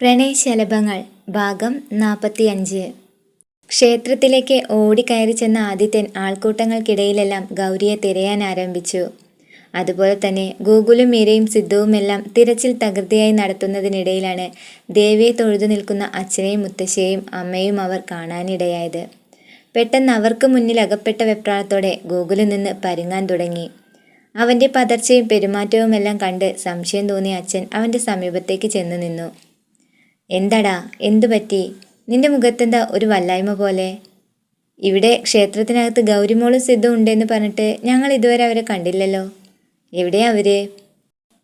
പ്രണയശലഭങ്ങൾ ഭാഗം നാൽപ്പത്തിയഞ്ച് ക്ഷേത്രത്തിലേക്ക് ഓടിക്കയറി ചെന്ന ആദിത്യൻ ആൾക്കൂട്ടങ്ങൾക്കിടയിലെല്ലാം ഗൗരിയെ തിരയാൻ ആരംഭിച്ചു. അതുപോലെ തന്നെ ഗൂഗുലും മീരയും സിദ്ധുവുമെല്ലാം തിരച്ചിൽ തകൃതിയായി നടത്തുന്നതിനിടയിലാണ് ദേവിയെ തൊഴുതു നിൽക്കുന്ന അച്ഛനെയും മുത്തശ്ശിയെയും അമ്മയും അവർ കാണാനിടയായത്. പെട്ടെന്ന് അവർക്ക് മുന്നിൽ അകപ്പെട്ട വെപ്രാളത്തോടെ ഗൂഗുലിൽ നിന്ന് പരുങ്ങാൻ തുടങ്ങി. അവന്റെ പതർച്ചയും പെരുമാറ്റവുമെല്ലാം കണ്ട് സംശയം തോന്നിയ അച്ഛൻ അവന്റെ സമീപത്തേക്ക് ചെന്നു നിന്നു. എന്താടാ? എന്തു പറ്റി? നിന്റെ മുഖത്തെന്താ ഒരു വല്ലായ്മ പോലെ? ഇവിടെ ക്ഷേത്രത്തിനകത്ത് ഗൗരിമോളും സിദ്ധു ഉണ്ടെന്ന് പറഞ്ഞിട്ട് ഞങ്ങൾ ഇതുവരെ അവരെ കണ്ടില്ലല്ലോ. എവിടെയാ അവർ?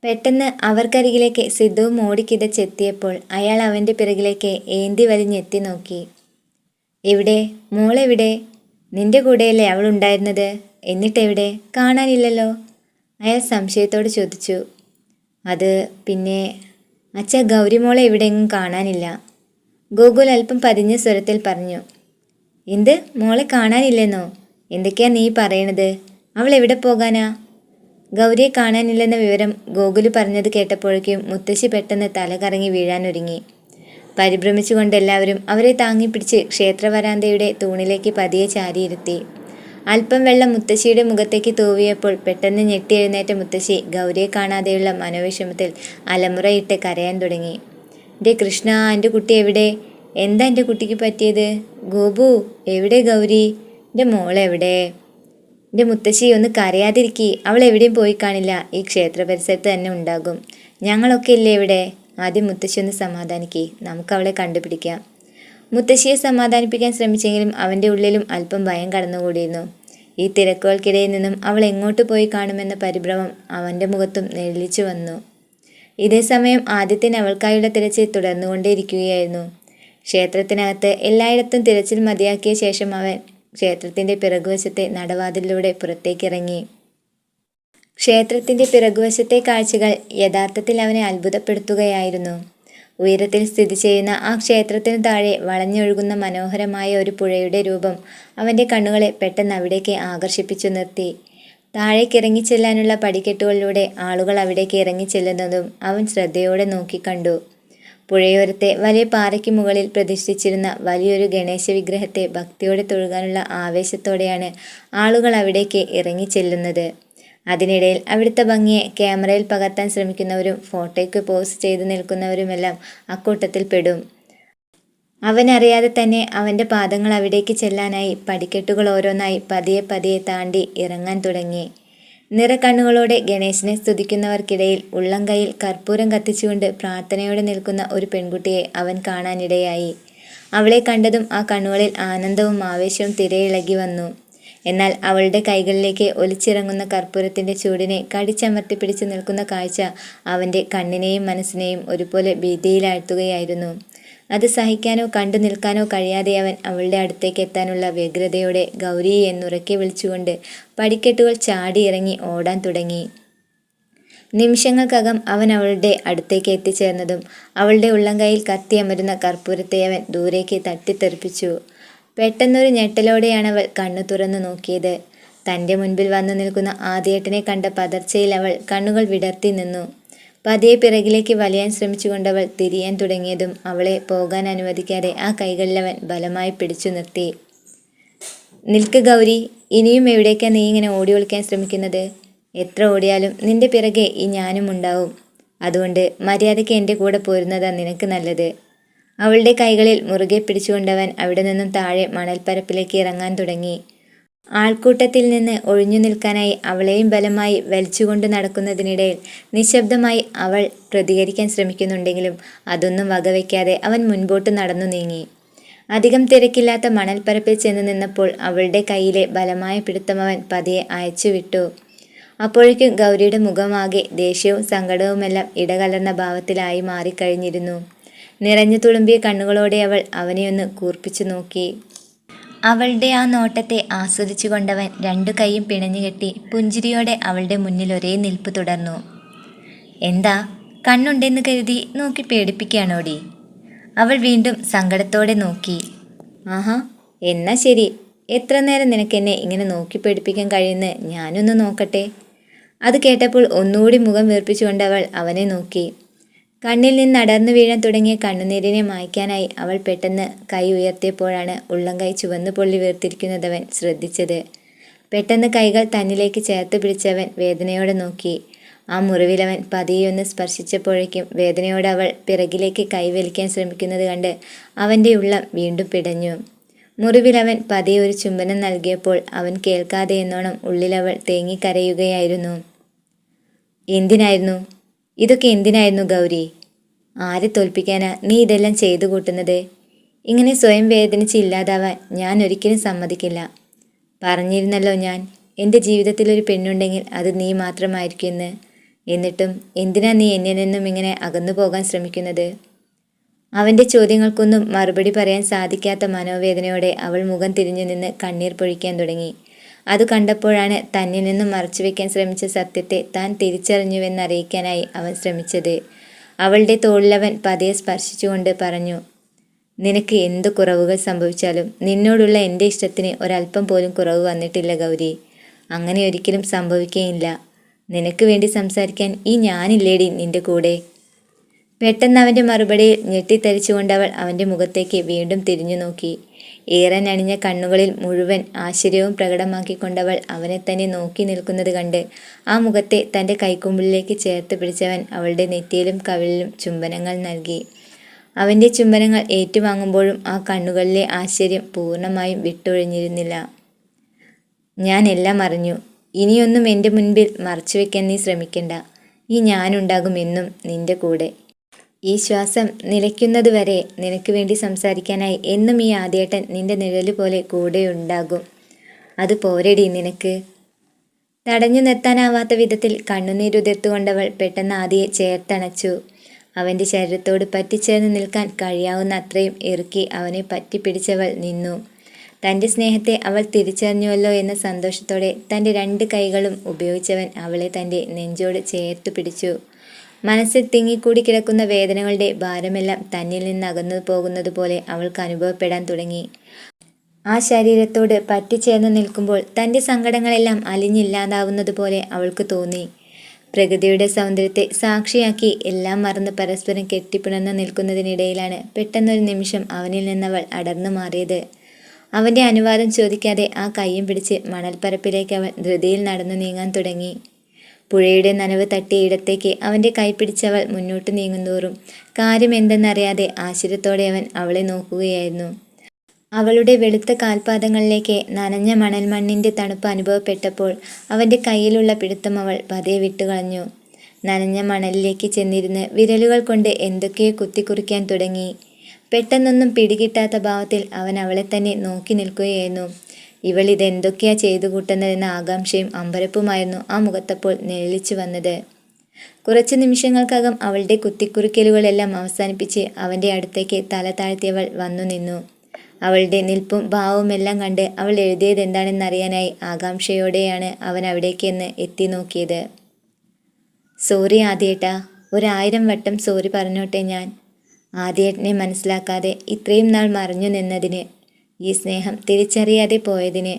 പെട്ടെന്ന് അവർക്കരികിലേക്ക് സിദ്ധുവും ഓടിക്കിതച്ചെത്തിയപ്പോൾ അയാൾ അവന്റെ പിറകിലേക്ക് ഏന്തി വലിഞ്ഞെത്തി നോക്കി. എവിടെ? മോളെവിടെ? നിന്റെ കൂടെയല്ലേ അവൾ ഉണ്ടായിരുന്നത്? എന്നിട്ടെവിടെ? കാണാനില്ലല്ലോ? അയാൾ സംശയത്തോട് ചോദിച്ചു. അത് പിന്നെ അച്ഛ ഗൗരിമോളെ എവിടെയെങ്ങും കാണാനില്ല. ഗോകുൽ അല്പം പതിഞ്ഞ സ്വരത്തിൽ പറഞ്ഞു എന്ത്? മോളെ കാണാനില്ലെന്നോ? എന്തൊക്കെയാ നീ പറയണത്? അവൾ എവിടെ പോകാനാ? ഗൗരിയെ കാണാനില്ലെന്ന വിവരം ഗോകുൽ പറഞ്ഞത് കേട്ടപ്പോഴേക്കും മുത്തശ്ശി പെട്ടെന്ന് തലകറങ്ങി വീഴാനൊരുങ്ങി പരിഭ്രമിച്ചുകൊണ്ട് എല്ലാവരും അവരെ താങ്ങിപ്പിടിച്ച് ക്ഷേത്രവരാന്തയുടെ തൂണിലേക്ക് പതിയെ ചാരിയിരുത്തി. അല്പം വെള്ളം മുത്തശ്ശിയുടെ മുഖത്തേക്ക് തൂവിയപ്പോൾ പെട്ടെന്ന് ഞെട്ടി എഴുന്നേറ്റ മുത്തശ്ശി ഗൗരിയെ കാണാതെയുള്ള മനോവിഷമത്തിൽ അലമുറയിട്ട് കരയാൻ തുടങ്ങി. എന്റെ കൃഷ്ണ എന്റെ കുട്ടി എവിടെ? എന്താ എന്റെ കുട്ടിക്ക് പറ്റിയത്? ഗോപു എവിടെ ഗൗരി? എന്റെ മോളെവിടെ എന്റെ മുത്തശ്ശി ഒന്ന് കരയാതിരിക്കി. അവൾ എവിടെയും പോയി കാണില്ല. ഈ ക്ഷേത്ര പരിസരത്ത് തന്നെ ഉണ്ടാകും. ഞങ്ങളൊക്കെ ഇല്ലേ ഇവിടെ? ആദ്യം മുത്തശ്ശി ഒന്ന് സമാധാനിക്കി. നമുക്ക് അവളെ കണ്ടുപിടിക്കാം. മുത്തശ്ശിയെ സമാധാനിപ്പിക്കാൻ ശ്രമിച്ചെങ്കിലും അവന്റെ ഉള്ളിലും അല്പം ഭയം കടന്നുകൂടിയിരുന്നു. ഈ തിരക്കുകൾക്കിടയിൽ നിന്നും അവൾ എങ്ങോട്ട് പോയി കാണുമെന്ന പരിഭ്രമം അവന്റെ മുഖത്തും നെളിച്ചു വന്നു. ഇതേസമയം ആദ്യത്തിന് അവൾക്കായുള്ള തിരച്ചിൽ തുടർന്നുകൊണ്ടേയിരിക്കുകയായിരുന്നു. ക്ഷേത്രത്തിനകത്ത് എല്ലായിടത്തും തിരച്ചിൽ മതിയാക്കിയ ശേഷം അവൻ ക്ഷേത്രത്തിന്റെ പിറകുവശത്തെ നടവാതിലൂടെ പുറത്തേക്കിറങ്ങി. ക്ഷേത്രത്തിന്റെ പിറകുവശത്തെ കാഴ്ചകൾ യഥാർത്ഥത്തിൽ അവനെ അത്ഭുതപ്പെടുത്തുകയായിരുന്നു. ഉയരത്തിൽ സ്ഥിതി ചെയ്യുന്ന ആ ക്ഷേത്രത്തിന് താഴെ വളഞ്ഞൊഴുകുന്ന മനോഹരമായ ഒരു പുഴയുടെ രൂപം അവന്റെ കണ്ണുകളെ പെട്ടെന്ന് അവിടേക്ക് ആകർഷിപ്പിച്ചു നിർത്തി. താഴേക്ക് ഇറങ്ങിച്ചെല്ലാനുള്ള പടിക്കെട്ടുകളിലൂടെ ആളുകൾ അവിടേക്ക് ഇറങ്ങിച്ചെല്ലുന്നതും അവൻ ശ്രദ്ധയോടെ നോക്കിക്കണ്ടു പുഴയോരത്തെ വലിയ പാറയ്ക്ക് മുകളിൽ പ്രതിഷ്ഠിച്ചിരുന്ന വലിയൊരു ഗണേശ വിഗ്രഹത്തെ ഭക്തിയോടെ തൊഴുകാനുള്ള ആവേശത്തോടെയാണ് ആളുകൾ അവിടേക്ക് ഇറങ്ങിച്ചെല്ലുന്നത് അതിനിടയിൽ അവിടുത്തെ ഭംഗിയെ ക്യാമറയിൽ പകർത്താൻ ശ്രമിക്കുന്നവരും ഫോട്ടോയ്ക്ക് പോസ് ചെയ്തു നിൽക്കുന്നവരുമെല്ലാം അക്കൂട്ടത്തിൽ പെടും. അവനറിയാതെ തന്നെ അവന്റെ പാദങ്ങൾ അവിടേക്ക് ചെല്ലാനായി പടിക്കെട്ടുകൾ ഓരോന്നായി പതിയെ പതിയെ താണ്ടി ഇറങ്ങാൻ തുടങ്ങി. നിറക്കണ്ണുകളോടെ ഗണേശനെ സ്തുതിക്കുന്നവർക്കിടയിൽ ഉള്ളം കൈയിൽ കർപ്പൂരം കത്തിച്ചുകൊണ്ട് പ്രാർത്ഥനയോടെ നിൽക്കുന്ന ഒരു പെൺകുട്ടിയെ അവൻ കാണാനിടയായി. അവളെ കണ്ടതും ആ കണ്ണുകളിൽ ആനന്ദവും ആവേശവും തിരയിളകി വന്നു. എന്നാൽ അവളുടെ കൈകളിലേക്ക് ഒലിച്ചിറങ്ങുന്ന കർപ്പൂരത്തിന്റെ ചൂടിനെ കടിച്ചമർത്തി പിടിച്ചു നിൽക്കുന്ന കാഴ്ച അവന്റെ കണ്ണിനെയും മനസ്സിനെയും ഒരുപോലെ ഭീതിയിലാഴ്ത്തുകയായിരുന്നു. അത് സഹിക്കാനോ കണ്ടു നിൽക്കാനോ കഴിയാതെ അവൻ അവളുടെ അടുത്തേക്ക് എത്താനുള്ള വ്യഗ്രതയോടെ ഗൗരി എന്നുറക്കെ വിളിച്ചുകൊണ്ട് പടിക്കെട്ടുകൾ ചാടിയിറങ്ങി ഓടാൻ തുടങ്ങി. നിമിഷങ്ങൾക്കകം അവൻ അവളുടെ അടുത്തേക്ക് എത്തിച്ചേർന്നതും അവളുടെ ഉള്ളംകൈയിൽ കത്തിയമരുന്ന കർപ്പൂരത്തെ അവൻ ദൂരേക്ക് തട്ടിത്തെറിപ്പിച്ചു. പെട്ടെന്നൊരു ഞെട്ടലോടെയാണ് അവൾ കണ്ണു തുറന്നു നോക്കിയത്. തന്റെ മുൻപിൽ വന്നു നിൽക്കുന്ന ആദ്യേട്ടനെ കണ്ട പതർച്ചയിൽ അവൾ കണ്ണുകൾ വിടർത്തി നിന്നു. പതിയെ പിറകിലേക്ക് വലിയാൻ ശ്രമിച്ചുകൊണ്ടവൾ തിരിയാൻ തുടങ്ങിയതും അവളെ പോകാൻ അനുവദിക്കാതെ ആ കൈകളിലവൻ ബലമായി പിടിച്ചു നിർത്തി. നിൽക്ക് ഗൗരി ഇനിയും എവിടേക്കാണ് നീ ഇങ്ങനെ ഓടി ഒളിക്കാൻ ശ്രമിക്കുന്നത്? എത്ര ഓടിയാലും നിന്റെ പിറകെ ഈ ഞാനും ഉണ്ടാവും. അതുകൊണ്ട് മര്യാദയ്ക്ക് എന്റെ കൂടെ പോരുന്നതാണ് നിനക്ക് നല്ലത്. അവളുടെ കൈകളിൽ മുറുകെ പിടിച്ചുകൊണ്ടവൻ അവിടെ നിന്നും താഴെ മണൽപ്പരപ്പിലേക്ക് ഇറങ്ങാൻ തുടങ്ങി. ആൾക്കൂട്ടത്തിൽ നിന്ന് ഒഴിഞ്ഞു നിൽക്കാനായി അവളെയും ബലമായി വലിച്ചുകൊണ്ട് നടക്കുന്നതിനിടയിൽ നിശബ്ദമായി അവൾ പ്രതികരിക്കാൻ ശ്രമിക്കുന്നുണ്ടെങ്കിലും അതൊന്നും വകവയ്ക്കാതെ അവൻ മുൻപോട്ട് നടന്നു നീങ്ങി. അധികം തിരക്കില്ലാത്ത മണൽപ്പരപ്പിൽ ചെന്ന് നിന്നപ്പോൾ അവളുടെ കയ്യിലെ ബലമായ പിടുത്തം അവൻ പതിയെ അയച്ചുവിട്ടു അപ്പോഴേക്കും ഗൗരിയുടെ മുഖമാകെ ദേഷ്യവും സങ്കടവുമെല്ലാം ഇടകലർന്ന ഭാവത്തിലായി മാറിക്കഴിഞ്ഞിരുന്നു. നിറഞ്ഞു തുളുമ്പിയ കണ്ണുകളോടെ അവൾ അവനെയൊന്ന് കൂർപ്പിച്ചു നോക്കി. അവളുടെ ആ നോട്ടത്തെ ആസ്വദിച്ചു കൊണ്ടവൻ രണ്ടു കൈയും പിണഞ്ഞുകെട്ടി പുഞ്ചിരിയോടെ അവളുടെ മുന്നിൽ ഒരേ നിൽപ്പ് തുടർന്നു. എന്താ? കണ്ണുണ്ടെന്ന് കരുതി നോക്കി പേടിപ്പിക്കുകയാണോടി? അവൾ വീണ്ടും സങ്കടത്തോടെ നോക്കി. ആഹാ എന്നാ ശരി. എത്ര നേരം നിനക്കെന്നെ ഇങ്ങനെ നോക്കി പേടിപ്പിക്കാൻ കഴിയുന്ന ഞാനൊന്ന് നോക്കട്ടെ? അത് കേട്ടപ്പോൾ ഒന്നുകൂടി മുഖം വീർപ്പിച്ചുകൊണ്ട് അവൾ അവനെ നോക്കി. കണ്ണിൽ നിന്ന് അടർന്നു വീഴാൻ തുടങ്ങിയ കണ്ണുനീരിനെ മായ്ക്കാനായി അവൾ പെട്ടെന്ന് കൈ ഉയർത്തിയപ്പോഴാണ് ഉള്ളം കൈ ചുവന്നു പൊള്ളി വീർത്തിരിക്കുന്നതവൻ ശ്രദ്ധിച്ചത്. പെട്ടെന്ന് കൈകൾ തന്നിലേക്ക് ചേർത്ത് പിടിച്ചവൻ വേദനയോടെ നോക്കി. ആ മുറിവിലവൻ പതിയൊന്ന് സ്പർശിച്ചപ്പോഴേക്കും വേദനയോടെ അവൾ പിറകിലേക്ക് കൈവലിക്കാൻ ശ്രമിക്കുന്നത് കണ്ട് അവന്റെ ഉള്ളം വീണ്ടും പിടഞ്ഞു. മുറിവിലവൻ പതിയെ ഒരു ചുംബനം നൽകിയപ്പോൾ അവൻ കേൾക്കാതെ എന്നോണം ഉള്ളിലവൾ തേങ്ങിക്കരയുകയായിരുന്നു എന്തിനായിരുന്നു? ഇതൊക്കെ എന്തിനായിരുന്നു ഗൗരി? ആരെ തോൽപ്പിക്കാനാ നീ ഇതെല്ലാം ചെയ്തു കൂട്ടുന്നത്? ഇങ്ങനെ സ്വയം വേദനിച്ച് ഇല്ലാതാവാൻ ഞാൻ ഒരിക്കലും സമ്മതിക്കില്ല. പറഞ്ഞിരുന്നല്ലോ ഞാൻ എന്റെ ജീവിതത്തിൽ ഒരു പെണ്ണുണ്ടെങ്കിൽ അത് നീ മാത്രമായിരിക്കുമെന്ന്. എന്നിട്ടും എന്തിനാ നീ എന്നിൽ നിന്നും ഇങ്ങനെ അകന്നു പോകാൻ ശ്രമിക്കുന്നത്? അവന്റെ ചോദ്യങ്ങൾക്കൊന്നും മറുപടി പറയാൻ സാധിക്കാത്ത മനോവേദനയോടെ അവൾ മുഖം തിരിഞ്ഞു നിന്ന് കണ്ണീർ പൊഴിക്കാൻ തുടങ്ങി. അത് കണ്ടപ്പോഴാണ് തന്നിൽ നിന്നും മറച്ചുവെക്കാൻ ശ്രമിച്ച സത്യത്തെ താൻ തിരിച്ചറിഞ്ഞുവെന്നറിയിക്കാനായി അവൻ ശ്രമിച്ചത്. അവളുടെ തോളിലവൻ പതിയെ സ്പർശിച്ചുകൊണ്ട് പറഞ്ഞു നിനക്ക് എന്ത് കുറവുകൾ സംഭവിച്ചാലും നിന്നോടുള്ള എന്റെ ഇഷ്ടത്തിന് ഒരല്പം പോലും കുറവ് വന്നിട്ടില്ല ഗൗരി. അങ്ങനെ ഒരിക്കലും സംഭവിക്കുകയില്ല നിനക്ക് വേണ്ടി സംസാരിക്കാൻ ഈ ഞാനില്ലേടി നിന്റെ കൂടെ പെട്ടെന്ന് അവന്റെ മറുപടിയിൽ ഞെട്ടിത്തരിച്ചുകൊണ്ട് അവൾ അവന്റെ മുഖത്തേക്ക് വീണ്ടും തിരിഞ്ഞു നോക്കി ഏറെ നണിഞ്ഞ കണ്ണുകളിൽ മുഴുവൻ ആശ്ചര്യവും പ്രകടമാക്കിക്കൊണ്ടവൾ അവനെ തന്നെ നോക്കി നിൽക്കുന്നത് കണ്ട് ആ മുഖത്തെ തന്റെ കൈക്കുമ്പിളിലേക്ക് ചേർത്ത് പിടിച്ചവൻ അവളുടെ നെറ്റിയിലും കവിളിലും ചുംബനങ്ങൾ നൽകി. അവന്റെ ചുംബനങ്ങൾ ഏറ്റുവാങ്ങുമ്പോഴും ആ കണ്ണുകളിലെ ആശ്ചര്യം പൂർണമായും വിട്ടൊഴിഞ്ഞിരുന്നില്ല. ഞാൻ എല്ലാം അറിഞ്ഞു. ഇനിയൊന്നും എന്റെ മുൻപിൽ മറച്ചുവെക്കാൻ നീ ശ്രമിക്കണ്ട. ഈ ഞാനുണ്ടാകും എന്നും നിന്റെ കൂടെ. ഈ ശ്വാസം നിലയ്ക്കുന്നതുവരെ നിനക്ക് വേണ്ടി സംസാരിക്കാനായി എന്നും ഈ ആദ്യേട്ടൻ നിന്റെ നിഴൽ പോലെ കൂടെ ഉണ്ടാകും അത് പോരെടി നിനക്ക്. തടഞ്ഞു നിർത്താനാവാത്ത വിധത്തിൽ കണ്ണുനീരുതിർത്തുകൊണ്ടവൾ പെട്ടെന്ന് ആദിയെ ചേർത്തണച്ചു. അവന്റെ ശരീരത്തോട് പറ്റിച്ചേർന്ന് നിൽക്കാൻ കഴിയാവുന്ന അത്രയും ഇറുക്കി അവനെ പറ്റിപ്പിടിച്ചവൾ നിന്നു. തന്റെ സ്നേഹത്തെ അവൾ തിരിച്ചറിഞ്ഞുവല്ലോ എന്ന സന്തോഷത്തോടെ തന്റെ രണ്ട് കൈകളും ഉപയോഗിച്ചവൻ അവളെ തന്റെ നെഞ്ചോട് ചേർത്തു പിടിച്ചു. മനസ്സിൽ തിങ്ങിക്കൂടി കിടക്കുന്ന വേദനകളുടെ ഭാരമെല്ലാം തന്നിൽ നിന്ന് അകന്നു പോകുന്നത് പോലെ അവൾക്ക് അനുഭവപ്പെടാൻ തുടങ്ങി. ആ ശരീരത്തോട് പറ്റിച്ചേർന്ന് നിൽക്കുമ്പോൾ തന്റെ സങ്കടങ്ങളെല്ലാം അലിഞ്ഞില്ലാതാവുന്നത് പോലെ അവൾക്ക് തോന്നി. പ്രകൃതിയുടെ സൗന്ദര്യത്തെ സാക്ഷിയാക്കി എല്ലാം മറന്ന് പരസ്പരം കെട്ടിപ്പിണർന്ന് നിൽക്കുന്നതിനിടയിലാണ് പെട്ടെന്നൊരു നിമിഷം അവനിൽ നിന്നവൾ അടർന്നു മാറിയത്. അവന്റെ അനുവാദം ചോദിക്കാതെ ആ കയ്യും പിടിച്ച് മണൽപ്പരപ്പിലേക്ക് അവൻ ധൃതിയിൽ നടന്നു നീങ്ങാൻ തുടങ്ങി. പുഴയുടെ നനവ് തട്ടിയ ഇടത്തേക്ക് അവന്റെ കൈപ്പിടിച്ചവൾ മുന്നോട്ട് നീങ്ങുന്തോറും കാര്യം എന്തെന്നറിയാതെ ആശ്ചര്യത്തോടെ അവൻ അവളെ നോക്കുകയായിരുന്നു. അവളുടെ വെളുത്ത കാൽപാദങ്ങളിലേക്ക് നനഞ്ഞ മണൽ മണ്ണിന്റെ തണുപ്പ് അനുഭവപ്പെട്ടപ്പോൾ അവന്റെ കയ്യിലുള്ള പിടുത്തം അവൾ പതയെ വിട്ടുകളഞ്ഞു. നനഞ്ഞ മണലിലേക്ക് ചെന്നിരുന്ന് വിരലുകൾ കൊണ്ട് എന്തൊക്കെയോ കുത്തിക്കുറിക്കാൻ തുടങ്ങി. പെട്ടെന്നൊന്നും പിടികിട്ടാത്ത ഭാവത്തിൽ അവൻ അവളെ തന്നെ നോക്കി നിൽക്കുകയായിരുന്നു. ഇവൾ ഇതെന്തൊക്കെയാ ചെയ്തു കൂട്ടുന്നതെന്ന ആകാംക്ഷയും അമ്പരപ്പുമായിരുന്നു ആ മുഖത്തപ്പോൾ നിഴലിച്ചു വന്നത്. കുറച്ച് നിമിഷങ്ങൾക്കകം അവളുടെ കുത്തിക്കുറിക്കലുകളെല്ലാം അവസാനിപ്പിച്ച് അവന്റെ അടുത്തേക്ക് തല താഴ്ത്തിയവൾ വന്നു നിന്നു. അവളുടെ നിൽപ്പും ഭാവവുമെല്ലാം കണ്ട് അവൾ എഴുതിയത് എന്താണെന്നറിയാനായി ആകാംക്ഷയോടെയാണ് അവൻ അവിടേക്ക് എന്ന് എത്തി നോക്കിയത്. സോറി ആദ്യേട്ടാ ഒരായിരം വട്ടം സോറി പറഞ്ഞോട്ടെ ഞാൻ. ആദ്യേട്ടനെ മനസ്സിലാക്കാതെ ഇത്രയും നാൾ മറഞ്ഞു നിന്നതിന് ഈ സ്നേഹം തിരിച്ചറിയാതെ പോയതിന്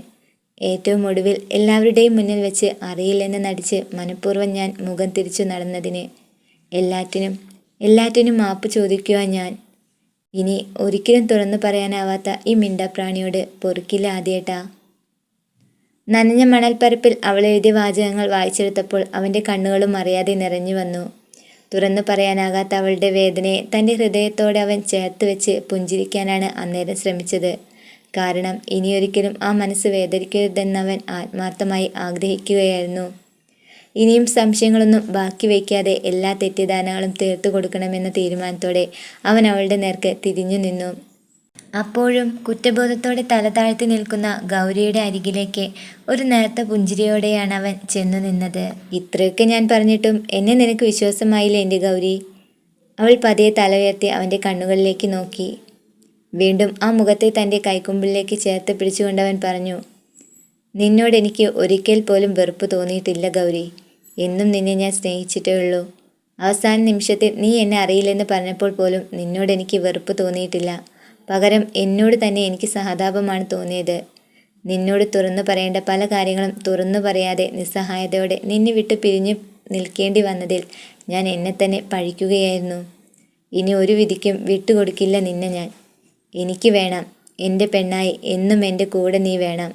ഏറ്റവും ഒടുവിൽ എല്ലാവരുടെയും മുന്നിൽ വെച്ച് അറിയില്ലെന്ന് നടിച്ച് മനഃപൂർവം ഞാൻ മുഖം തിരിച്ചു നടന്നതിന് എല്ലാറ്റിനും എല്ലാറ്റിനും മാപ്പ് ചോദിക്കുവാൻ ഞാൻ. ഇനി ഒരിക്കലും തുറന്നു പറയാനാവാത്ത ഈ മിണ്ടപ്രാണിയോട് പൊറുക്കില്ല ആദ്യേട്ടാ. നനഞ്ഞ മണൽപ്പരപ്പിൽ അവൾ എഴുതിയ വാചകങ്ങൾ വായിച്ചെടുത്തപ്പോൾ അവന്റെ കണ്ണുകളും അറിയാതെ നിറഞ്ഞു വന്നു. തുറന്നു പറയാനാകാത്ത അവളുടെ വേദനയെ തന്റെ ഹൃദയത്തോടെ അവൻ ചേർത്ത് വെച്ച് പുഞ്ചിരിക്കാനാണ് അന്നേരം ശ്രമിച്ചത്. കാരണം ഇനിയൊരിക്കലും ആ മനസ്സ് വേദനിക്കരുതെന്നവൻ ആത്മാർത്ഥമായി ആഗ്രഹിക്കുകയായിരുന്നു. ഇനിയും സംശയങ്ങളൊന്നും ബാക്കി വയ്ക്കാതെ എല്ലാ തെറ്റിദ്ധാരണകളും തീർത്തു കൊടുക്കണമെന്ന തീരുമാനത്തോടെ അവൻ അവളുടെ നേർക്ക് തിരിഞ്ഞു നിന്നു. അപ്പോഴും കുറ്റബോധത്തോടെ തല താഴ്ത്തി നിൽക്കുന്ന ഗൗരിയുടെ അരികിലേക്ക് ഒരു നേർത്ത പുഞ്ചിരിയോടെയാണ് അവൻ ചെന്നു നിന്നത്. ഇത്രയൊക്കെ ഞാൻ പറഞ്ഞിട്ടും എന്നെ നിനക്ക് വിശ്വാസമായില്ല എന്റെ ഗൗരി? അവൾ പതിയെ തല ഉയർത്തി അവന്റെ കണ്ണുകളിലേക്ക് നോക്കി. വീണ്ടും ആ മുഖത്തെ തന്റെ കൈക്കുമ്പിളിലേക്ക് ചേർത്ത് പിടിച്ചുകൊണ്ടവൻ പറഞ്ഞു നിന്നോട് എനിക്ക് ഒരിക്കൽ പോലും വെറുപ്പ് തോന്നിയിട്ടില്ല ഗൗരി. എന്നും നിന്നെ ഞാൻ സ്നേഹിച്ചിട്ടേ ഉള്ളൂ. അവസാന നിമിഷത്തിൽ നീ എന്നെ അറിയില്ലെന്ന് പറഞ്ഞപ്പോൾ പോലും നിന്നോട് എനിക്ക് വെറുപ്പ് തോന്നിയിട്ടില്ല. പകരം എന്നോട് തന്നെ എനിക്ക് സഹതാപമാണ് തോന്നിയത്. നിന്നോട് തുറന്നു പറയേണ്ട പല കാര്യങ്ങളും തുറന്നു പറയാതെ നിസ്സഹായതയോടെ നിന്നെ വിട്ട് പിരിഞ്ഞു നിൽക്കേണ്ടി വന്നതിൽ ഞാൻ എന്നെ തന്നെ പഴിക്കുകയായിരുന്നു. ഇനി ഒരു വിധിക്കും വിട്ടുകൊടുക്കില്ല നിന്നെ ഞാൻ. എനിക്ക് വേണം. എന്റെ പെണ്ണായി എന്നും എന്റെ കൂടെ നീ വേണം.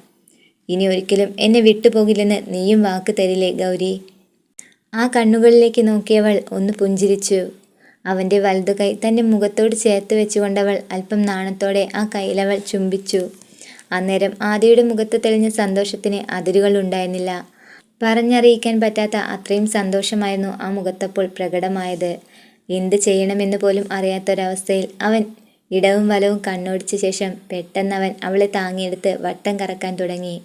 ഇനി ഒരിക്കലും എന്നെ വിട്ടുപോകില്ലെന്ന് നീയും വാക്ക് തരില്ലേ ഗൗരി? ആ കണ്ണുകളിലേക്ക് നോക്കിയവൾ ഒന്ന് പുഞ്ചിരിച്ചു. അവന്റെ വലതു കൈ തന്റെ മുഖത്തോട് ചേർത്ത് വെച്ചുകൊണ്ടവൾ അല്പം നാണത്തോടെ ആ കൈലവൾ ചുംബിച്ചു. അന്നേരം ആദിയുടെ മുഖത്ത് തെളിഞ്ഞ സന്തോഷത്തിന് അതിരുകൾ ഉണ്ടായിരുന്നില്ല. പറഞ്ഞറിയിക്കാൻ പറ്റാത്ത അത്രയും സന്തോഷമായിരുന്നു ആ മുഖത്തപ്പോൾ പ്രകടമായത്. എന്ത് ചെയ്യണമെന്ന് പോലും അറിയാത്തൊരവസ്ഥയിൽ അവൻ ഇടവും വലവും കണ്ണോടിച്ച ശേഷം പെട്ടെന്നവൻ അവളെ താങ്ങിയെടുത്ത് വട്ടം കറക്കാൻ തുടങ്ങി.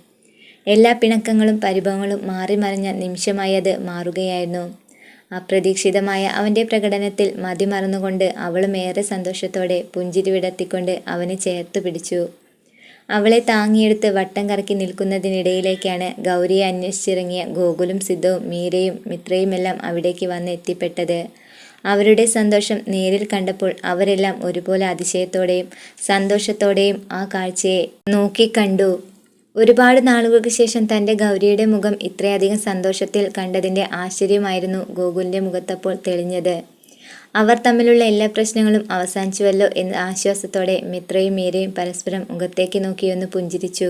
എല്ലാ പിണക്കങ്ങളും പരിഭവങ്ങളും മാറി മറിഞ്ഞ നിമിഷമായി അത് മാറുകയായിരുന്നു. അപ്രതീക്ഷിതമായ അവന്റെ പ്രകടനത്തിൽ മതിമറന്നുകൊണ്ട് അവളും ഏറെ സന്തോഷത്തോടെ പുഞ്ചിരി വിടർത്തിക്കൊണ്ട് അവനെ ചേർത്ത് പിടിച്ചു. അവളെ താങ്ങിയെടുത്ത് വട്ടം കറക്കി നിൽക്കുന്നതിനിടയിലേക്കാണ് ഗൗരിയെ അന്വേഷിച്ചിറങ്ങിയ ഗോകുലും സിദ്ധവും മീരയും മിത്രയുമെല്ലാം അവിടേക്ക് വന്ന് എത്തിപ്പെട്ടത്. അവരുടെ സന്തോഷം നേരിൽ കണ്ടപ്പോൾ അവരെല്ലാം ഒരുപോലെ അതിശയത്തോടെയും സന്തോഷത്തോടെയും ആ കാഴ്ചയെ നോക്കിക്കണ്ടു ഒരുപാട് നാളുകൾക്ക് ശേഷം തന്റെ ഗൗരിയുടെ മുഖം ഇത്രയധികം സന്തോഷത്തിൽ കണ്ടതിന്റെ ആശ്ചര്യമായിരുന്നു ഗോകുലിന്റെ മുഖത്തപ്പോൾ തെളിഞ്ഞത്. അവർ തമ്മിലുള്ള എല്ലാ പ്രശ്നങ്ങളും അവസാനിച്ചുവല്ലോ എന്ന ആശ്വാസത്തോടെ മിത്രയും മീരയും പരസ്പരം മുഖത്തേക്ക് നോക്കിയൊന്ന് പുഞ്ചിരിച്ചു.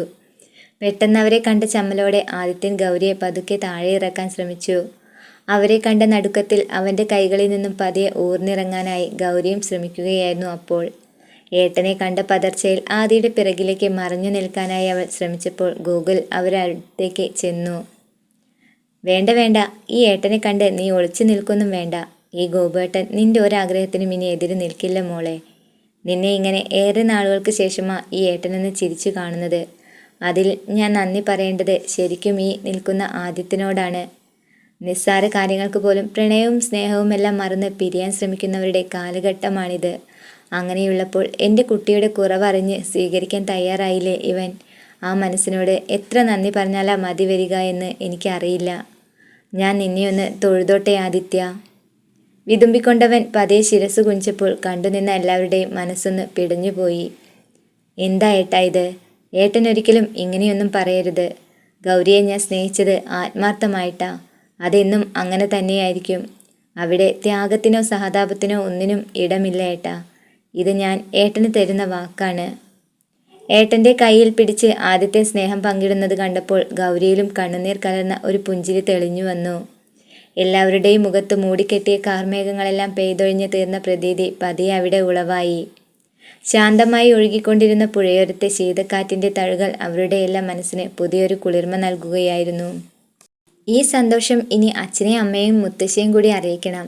പെട്ടെന്ന് അവരെ കണ്ട ചമ്മലോടെ ആദിത്യൻ ഗൗരിയെ പതുക്കെ താഴെ ഇറക്കാൻ ശ്രമിച്ചു. അവരെ കണ്ട നടുക്കത്തിൽ അവന്റെ കൈകളിൽ നിന്നും പതിയെ ഊർന്നിറങ്ങാനായി ഗൗരിയും ശ്രമിക്കുകയായിരുന്നു അപ്പോൾ. ഏട്ടനെ കണ്ട പതർച്ചയിൽ ആദിയുടെ പിറകിലേക്ക് മറിഞ്ഞു നിൽക്കാനായി അവൾ ശ്രമിച്ചപ്പോൾ ഗൂഗിൾ അവരടുത്തേക്ക് ചെന്നു. വേണ്ട വേണ്ട ഈ ഏട്ടനെ കണ്ട് നീ ഒളിച്ചു നിൽക്കൊന്നും വേണ്ട. ഈ ഗോപേട്ടൻ നിന്റെ ഒരാഗ്രഹത്തിനും ഇനി എതിര് നിൽക്കില്ല മോളെ. നിന്നെ ഇങ്ങനെ ഏറെ നാളുകൾക്ക് ശേഷമാ ഈ ഏട്ടനെന്ന് ചിരിച്ചു കാണുന്നത്. അതിൽ ഞാൻ നന്ദി പറയേണ്ടത് ശരിക്കും ഈ നിൽക്കുന്ന ആദ്യത്തിനോടാണ് നിസ്സാര കാര്യങ്ങൾക്ക് പോലും പ്രണയവും സ്നേഹവും എല്ലാം മറന്ന് പിരിയാൻ ശ്രമിക്കുന്നവരുടെ കാലഘട്ടമാണിത്. അങ്ങനെയുള്ളപ്പോൾ എന്റെ കുട്ടിയുടെ കുറവറിഞ്ഞ് സ്വീകരിക്കാൻ തയ്യാറായില്ലേ ഇവൻ? ആ മനസ്സിനോട് എത്ര നന്ദി പറഞ്ഞാലാ മതി വരിക എന്ന് എനിക്കറിയില്ല. ഞാൻ നിന്നെയൊന്ന് തൊഴുതോട്ടെ ആദിത്യ. വിതുമ്പിക്കൊണ്ടവൻ പതേ ശിരസ് കുഞ്ചപ്പോൾ കണ്ടുനിന്ന എല്ലാവരുടെയും മനസ്സൊന്ന് പിടഞ്ഞുപോയി. എന്താ ഏട്ടാ ഇത്? ഏട്ടനൊരിക്കലും ഇങ്ങനെയൊന്നും പറയരുത്. ഗൗരിയെ ഞാൻ സ്നേഹിച്ചത് ആത്മാർത്ഥമായിട്ടാ. അതെന്നും അങ്ങനെ തന്നെയായിരിക്കും. അവിടെ ത്യാഗത്തിനോ സഹതാപത്തിനോ ഒന്നിനും ഇടമില്ല ഏട്ടാ. ഇത് ഞാൻ ഏട്ടന് തരുന്ന വാക്കാണ്. ഏട്ടന്റെ കയ്യിൽ പിടിച്ച് ആദ്യത്തെ സ്നേഹം പങ്കിടുന്നത് കണ്ടപ്പോൾ ഗൗരിയിലും കണ്ണുനീർ കലർന്ന ഒരു പുഞ്ചിരി തെളിഞ്ഞു വന്നു. എല്ലാവരുടെയും മുഖത്ത് മൂടിക്കെട്ടിയ കാർമേഘങ്ങളെല്ലാം പെയ്തൊഴിഞ്ഞു തീർന്ന പ്രതീതി പതിയെ അവിടെ ഉളവായി. ശാന്തമായി ഒഴുകിക്കൊണ്ടിരുന്ന പുഴയോരത്തെ ശീതക്കാറ്റിന്റെ തഴുകൾ അവരുടെയെല്ലാം മനസ്സിന് പുതിയൊരു കുളിർമ നൽകുകയായിരുന്നു. ഈ സന്തോഷം ഇനി അച്ഛനെയും അമ്മയും മുത്തശ്ശിയും കൂടി അറിയിക്കണം.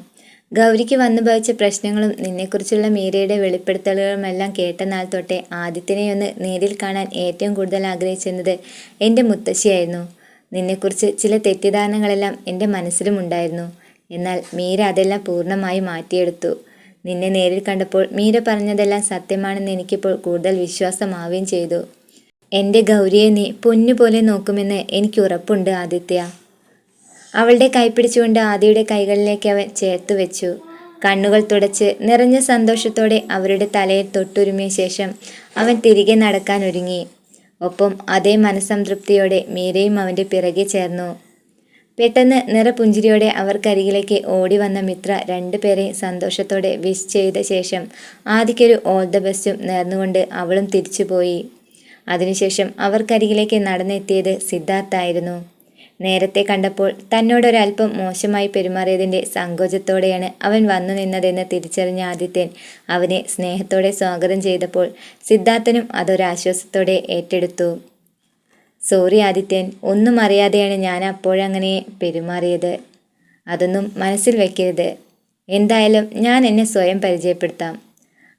ഗൗരിക്ക് വന്നു ഭവിച്ച പ്രശ്നങ്ങളും നിന്നെക്കുറിച്ചുള്ള മീരയുടെ വെളിപ്പെടുത്തലുകളുമെല്ലാം കേട്ട നാൾ തൊട്ടേ ആദിത്യനെയൊന്ന് നേരിൽ കാണാൻ ഏറ്റവും കൂടുതൽ ആഗ്രഹിച്ചിരുന്നത് എന്റെ മുത്തശ്ശിയായിരുന്നു. നിന്നെക്കുറിച്ച് ചില തെറ്റിദ്ധാരണകളെല്ലാം എന്റെ മനസ്സിലും ഉണ്ടായിരുന്നു. എന്നാൽ മീര അതെല്ലാം പൂർണമായി മാറ്റിയെടുത്തു. നിന്നെ നേരിൽ കണ്ടപ്പോൾ മീര പറഞ്ഞതെല്ലാം സത്യമാണെന്ന് എനിക്കിപ്പോൾ കൂടുതൽ വിശ്വാസമാവുകയും ചെയ്തു. എന്റെ ഗൗരിയെ നീ പൊന്നുപോലെ നോക്കുമെന്ന് എനിക്ക് ഉറപ്പുണ്ട് ആദിത്യ. അവളുടെ കൈ പിടിച്ചുകൊണ്ട് ആദിയുടെ കൈകളിലേക്ക് അവൻ ചേർത്തു വെച്ചു. കണ്ണുകൾ തുടച്ച് നിറഞ്ഞ സന്തോഷത്തോടെ അവരുടെ തലയിൽ തൊട്ടുരുമിയ ശേഷം അവൻ തിരികെ നടക്കാൻ ഒരുങ്ങി. ഒപ്പം അതേ മനസ്സംതൃപ്തിയോടെ മീരയും അവന്റെ പിറകെ ചേർന്നു. പെട്ടെന്ന് നിറപുഞ്ചിരിയോടെ അവർക്കരികിലേക്ക് ഓടി വന്ന മിത്ര രണ്ടുപേരെയും സന്തോഷത്തോടെ വിഷ് ചെയ്ത ശേഷം ആദിക്കൊരു ഓൾ ദ ബെസ്റ്റും നേർന്നുകൊണ്ട് അവളും തിരിച്ചുപോയി. അതിനുശേഷം അവർക്കരികിലേക്ക് നടന്നെത്തിയത് സിദ്ധാർത്ഥായിരുന്നു നേരത്തെ കണ്ടപ്പോൾ തന്നോടൊരൽപ്പം മോശമായി പെരുമാറിയതിന്റെ സങ്കോചത്തോടെയാണ് അവൻ വന്നു നിന്നതെന്ന് തിരിച്ചറിഞ്ഞ ആദിത്യൻ അവനെ സ്നേഹത്തോടെ സ്വാഗതം ചെയ്തപ്പോൾ സിദ്ധാർത്ഥനും അതൊരാശ്വാസത്തോടെ ഏറ്റെടുത്തു. സോറി ആദിത്യൻ ഒന്നും അറിയാതെയാണ് ഞാൻ അപ്പോഴങ്ങനെ പെരുമാറിയത്. അതൊന്നും മനസ്സിൽ വയ്ക്കരുത് എന്തായാലും ഞാൻ എന്നെ സ്വയം പരിചയപ്പെടുത്താം.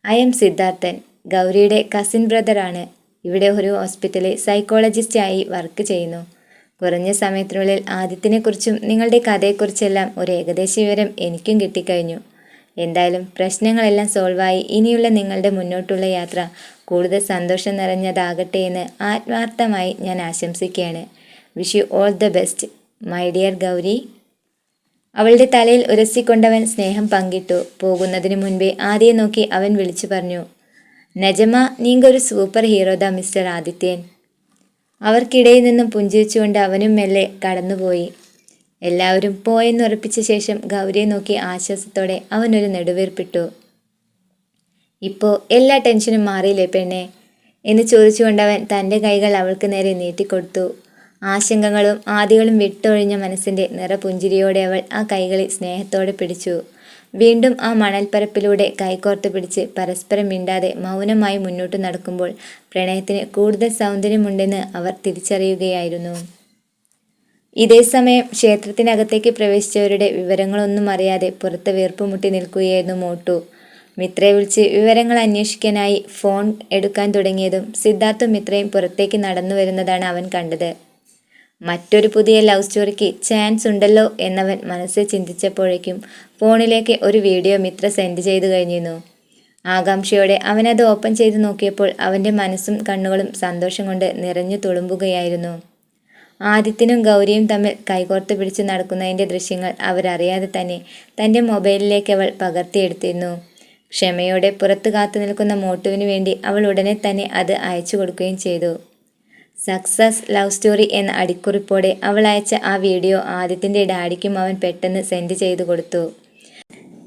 ഐ എം സിദ്ധാർത്ഥൻ ഗൗരിയുടെ കസിൻ ബ്രദറാണ്. ഇവിടെ ഒരു ഹോസ്പിറ്റലിൽ സൈക്കോളജിസ്റ്റായി വർക്ക് ചെയ്യുന്നു. കുറഞ്ഞ സമയത്തിനുള്ളിൽ ആദ്യത്തിനെക്കുറിച്ചും നിങ്ങളുടെ കഥയെക്കുറിച്ചെല്ലാം ഒരു ഏകദേശ വിവരം എനിക്കും കിട്ടിക്കഴിഞ്ഞു. എന്തായാലും പ്രശ്നങ്ങളെല്ലാം സോൾവായി ഇനിയുള്ള നിങ്ങളുടെ മുന്നോട്ടുള്ള യാത്ര കൂടുതൽ സന്തോഷം നിറഞ്ഞതാകട്ടെ എന്ന് ആത്മാർത്ഥമായി ഞാൻ ആശംസിക്കുകയാണ്. Wish you all the best my dear Gauri. അവളുടെ തലയിൽ ഉരസിക്കൊണ്ടവൻ സ്നേഹം പങ്കിട്ടു. പോകുന്നതിനു മുൻപേ ആദ്യം നോക്കി അവൻ വിളിച്ചു പറഞ്ഞു Najma നീങ്കൊരു super hero the mister Adithyan. അവർക്കിടയിൽ നിന്നും പുഞ്ചിരിച്ചുകൊണ്ട് അവനും മെല്ലെ കടന്നുപോയി. എല്ലാവരും പോയെന്നുറപ്പിച്ച ശേഷം ഗൗരിയെ നോക്കി ആശ്വാസത്തോടെ അവനൊരു നെടുവീർപ്പിട്ടു. ഇപ്പോൾ എല്ലാ ടെൻഷനും മാറിയില്ലേ പെണ്ണെ? എന്ന് ചോദിച്ചുകൊണ്ട് അവൻ തന്റെ കൈകൾ അവൾക്ക് നേരെ നീട്ടിക്കൊടുത്തു. ആശങ്കകളും ആദികളും വിട്ടൊഴിഞ്ഞ മനസ്സിന്റെ നിറപുഞ്ചിരിയോടെ അവൾ ആ കൈകളിൽ സ്നേഹത്തോടെ പിടിച്ചു. വീണ്ടും ആ മണൽപ്പരപ്പിലൂടെ കൈകോർത്ത് പിടിച്ച് പരസ്പരം മിണ്ടാതെ മൗനമായി മുന്നോട്ട് നടക്കുമ്പോൾ പ്രണയത്തിന് കൂടുതൽ സൗന്ദര്യമുണ്ടെന്ന് അവർ തിരിച്ചറിയുകയായിരുന്നു. ഇതേ സമയം ക്ഷേത്രത്തിനകത്തേക്ക് പ്രവേശിച്ചവരുടെ വിവരങ്ങളൊന്നും അറിയാതെ പുറത്ത് വീർപ്പുമുട്ടി നിൽക്കുകയായിരുന്നു മോട്ടു. മിത്രയെ വിളിച്ച് വിവരങ്ങൾ അന്വേഷിക്കാനായി ഫോൺ എടുക്കാൻ തുടങ്ങിയതും സിദ്ധാർത്ഥും മിത്രയും പുറത്തേക്ക് നടന്നു വരുന്നതാണ് അവൻ കണ്ടത്. മറ്റൊരു പുതിയ ലവ് സ്റ്റോറിക്ക് ചാൻസ് ഉണ്ടല്ലോ എന്നവൻ മനസ്സിൽ ചിന്തിച്ചപ്പോഴേക്കും ഫോണിലേക്ക് ഒരു വീഡിയോ മിത്ര സെൻഡ് ചെയ്തു കഴിഞ്ഞിരുന്നു. ആകാംക്ഷയോടെ അവനത് ഓപ്പൺ ചെയ്ത് നോക്കിയപ്പോൾ അവന്റെ മനസ്സും കണ്ണുകളും സന്തോഷം കൊണ്ട് നിറഞ്ഞു തുളുമ്പുകയായിരുന്നു. ആദിത്യനും ഗൗരിയും തമ്മിൽ കൈകോർത്ത് പിടിച്ച് നടക്കുന്നതിന്റെ ദൃശ്യങ്ങൾ അവരറിയാതെ തന്നെ തന്റെ മൊബൈലിലേക്ക് അവൾ പകർത്തിയെടുത്തിരുന്നു. ക്ഷമയോടെ പുറത്ത് കാത്തു നിൽക്കുന്ന മോട്ടുവിന് വേണ്ടി അവൾ ഉടനെ തന്നെ അത് അയച്ചു കൊടുക്കുകയും ചെയ്തു. സക്സസ് ലവ് സ്റ്റോറി എന്ന അടിക്കുറിപ്പോടെ അവൾ അയച്ച ആ വീഡിയോ ആദിത്യന്റെ ഡാഡിക്കും അവൻ പെട്ടെന്ന് സെൻഡ് ചെയ്തു കൊടുത്തു.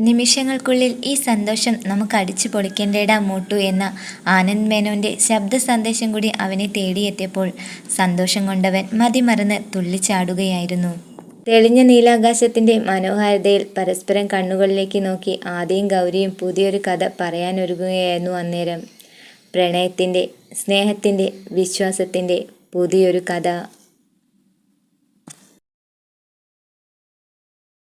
നിമിഷങ്ങൾക്കുള്ളിൽ ഈ സന്തോഷം നമുക്ക് അടിച്ചു പൊളിക്കേണ്ടേടാ മോട്ടു എന്ന ആനന്ദ് മേനോന്റെ ശബ്ദ സന്ദേശം കൂടി അവനെ തേടിയെത്തിയപ്പോൾ സന്തോഷം കൊണ്ടവൻ മതിമറന്ന് തുള്ളിച്ചാടുകയായിരുന്നു. തെളിഞ്ഞ നീലാകാശത്തിന്റെ മനോഹാരിതയിൽ പരസ്പരം കണ്ണുകളിലേക്ക് നോക്കി ആദ്യം ഗൗരിയും പുതിയൊരു കഥ പറയാനൊരുങ്ങുകയായിരുന്നു അന്നേരം. പ്രണയത്തിന്റെ സ്നേഹത്തിന്റെ വിശ്വാസത്തിന്റെ പുതിയൊരു കഥ